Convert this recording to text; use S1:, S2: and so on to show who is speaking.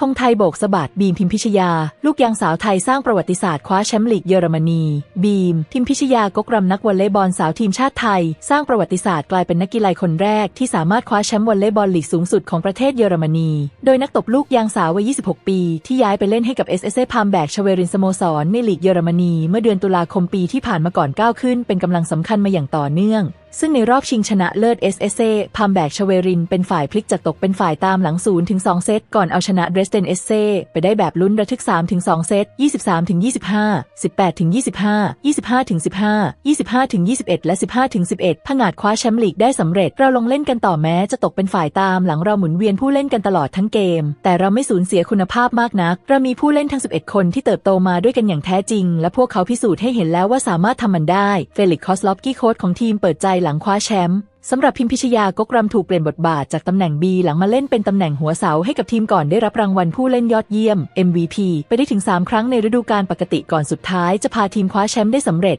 S1: ธงไทยโบกสะบัดบีมพิมพิชยา ลูกยางสาวไทยสร้างประวัติศาสตร์คว้าแชมป์ลีกเยอรมนี บีม พิมพิชยากกรำนักวอลเลย์บอลสาวทีมชาติไทย สร้างประวัติศาสตร์กลายเป็นนักกีฬาคนแรกที่สามารถคว้าแชมป์วอลเลย์บอลลีกสูงสุดของประเทศเยอรมนี โดยนักตบลูกยางสาววัย 26 ปี ที่ย้ายไปเล่นให้กับ s s a พามแบกชเวรินสโมสรในลีกเยอรมนี เมื่อเดือนตุลาคมปีที่ผ่านมาก่อนก้าวขึ้น เป็นกำลังสำคัญมาอย่างต่อเนื่อง ซึ่งในรอบชิงชนะเลิศ SSA พามแบกชเวริน เป็นฝ่ายพลิกจากตกเป็นฝ่ายตามหลัง0ถึง2เซต ก่อนเอาชนะเดรสเดนเอสเซไปได้แบบลุ้นระทึก3ถึง2เซต 23ถึง25 18ถึง25 25ถึง15 25ถึง21 และ 15ถึง11ผงาดคว้าแชมป์ลีกได้สำเร็จ เราลงเล่นกันต่อแม้จะตกเป็นฝ่ายตามหลังเราหมุนเวียนผู้เล่นกันตลอดทั้งเกม แต่เราไม่สูญเสียคุณภาพมากนัก เรามีผู้เล่นทั้ง 11 คนที่เติบโตมาด้วยกันอย่างแท้จริง และพวกเขาพิสูจน์ให้เห็นแล้วว่าสามารถทำมันได้ เฟลิกคอสลอฟกี้โค้ชของทีมเปิดใจหลังคว้าแชมป์สำหรับพิมพิชยากกรำถูกเปลี่ยนบทบาทจากตำแหน่ง B หลังมาเล่นเป็นตำแหน่งหัวเสาให้กับทีมก่อนได้รับรางวัลผู้เล่นยอดเยี่ยม MVP ไปได้ถึง 3 ครั้งในฤดูกาลปกติก่อนสุดท้ายจะพาทีมคว้าแชมป์ได้สำเร็จ